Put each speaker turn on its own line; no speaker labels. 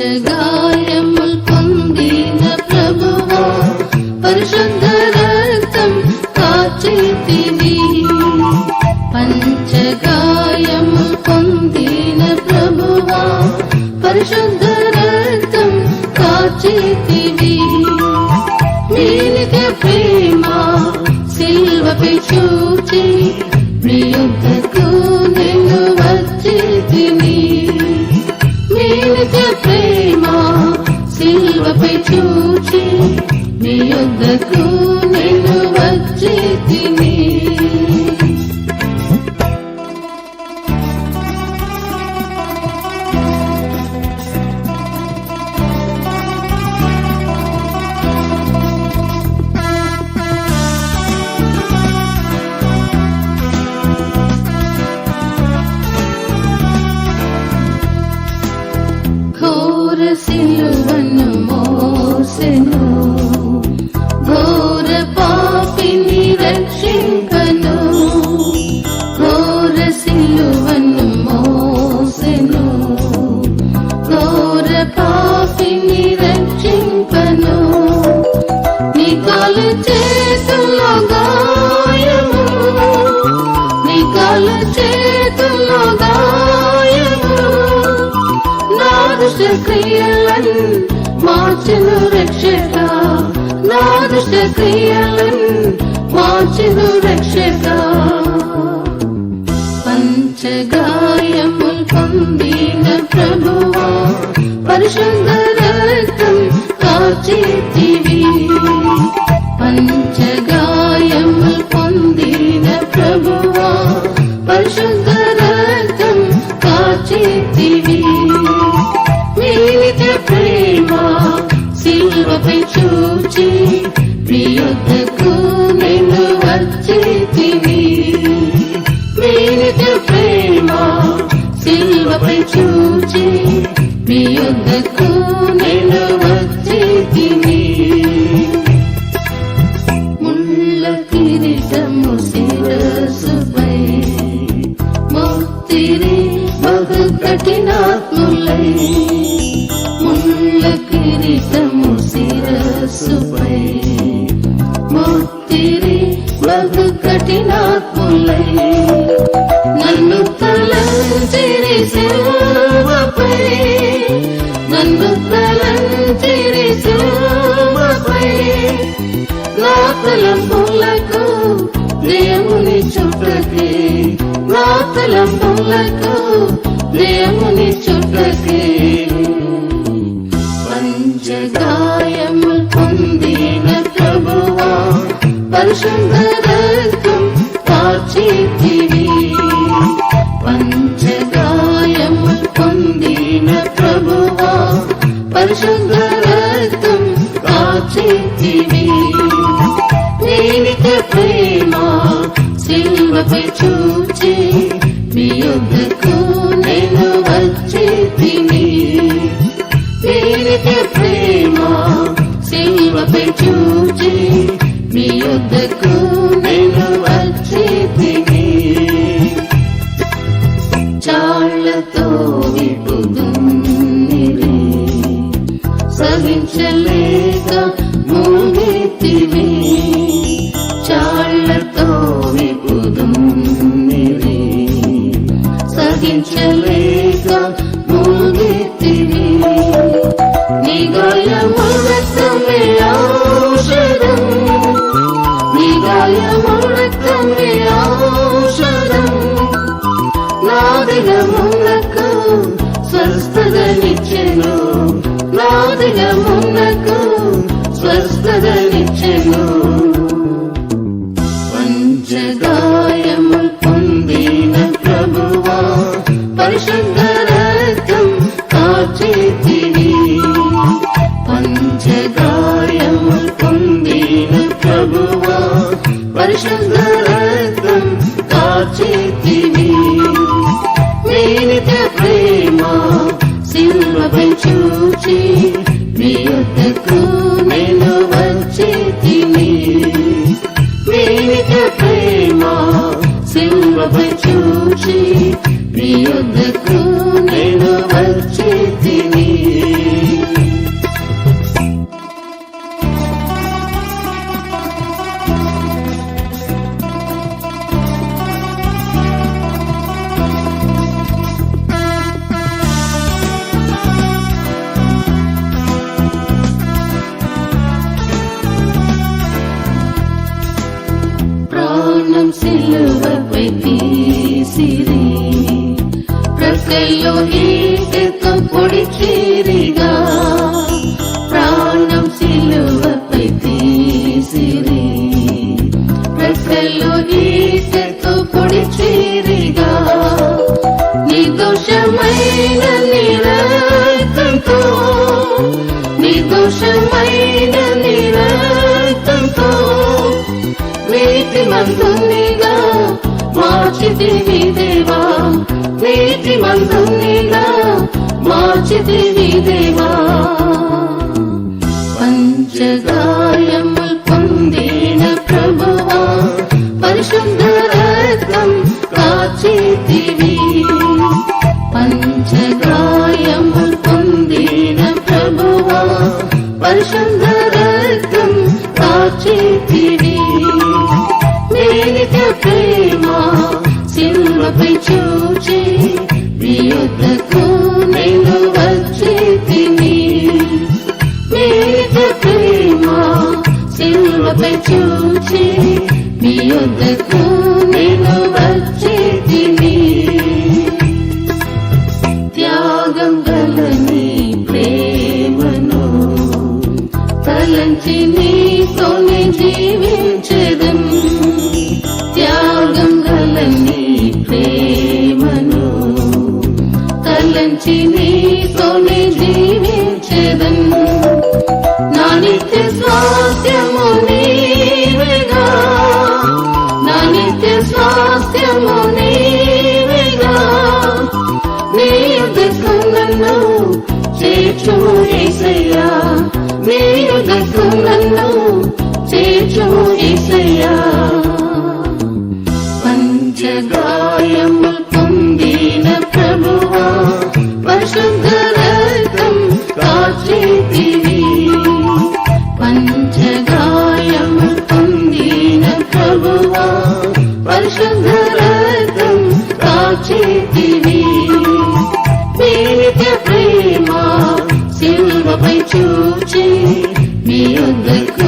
పంచగాయముల్ పొందిన ప్రభువా పరిశుద్ధ రక్తం కాచితివి పంచగాయముల్ పొందిన ప్రభువా పరిశుద్ధ రక్తం కాచితివి నీలిక ప్రేమ సిల్వపై చూచి ప్రియుద్ధకు నేను వచ్చి తిని. నీలిక నీ క్రియలన్ మార్చును రక్షక నా దుష్ట క్రియలను మార్చును రక్షక పంచగాయముల్ పొందిన ప్రభువా పరిశుద్ధ రక్తం కాచేతి సిల్వపై చూచి ప్రియుద్ధకు నేను వచ్చి తిని ముళ్ళ కిరీటము శిరసుపై ముక్తిరి బహు కఠినాత్ములై ముళ్ళ కిరీటము శిరసుపై ముక్తిరి బహు కఠినాత్ములై నన్ను తలంచిరి శిలువపై నన్ను తలంచిరి శిలువపై నా తలంపులకు దేవుని చుట్టకి నా తలంపులకు దేవుని చుట్టకి పొందిన ప్రభువా పరిశుద్ధ రక్తం పరిశుద్ధ రక్తం కాచితివి. నేనిక ప్రేమ సిల్వపై చూచి దిగమునకు స్వస్థతనిచ్చెను నా దిగమునకు పరిశుద్ధ రక్తం కాచితివి పంచగాయముల్ పొందిన ప్రభువా. ప్రియుద్ధకు నేను నిర్దోషమైన నిరతంతో నిర్దోషమైన నిరతంతో నీతి మందునిగా మార్చితివి దేవా. నీతి మందునిగా మార్చితివి దేవా? పంచగాయముల్ పొందిన ప్రభువా పరిశుద్ధ రత్నం కాచితివి. పంచగాయముల్ పొందిన ప్రభువా పరిశుద్ధ రత్నం కాచితివి. మేలిక ప్రేమ సిల్వపై చూ మీ నేను వచ్చి తిని ప్రేమ సిల్వపై చూచి మీ యొద్దకు స్వాస్థ్యము నీవేగా. నీ యుద్ధకు నన్ను చేర్చుము ఏసయ్యా. నీ యుద్ధకు నన్ను చేర్చుము Thank you.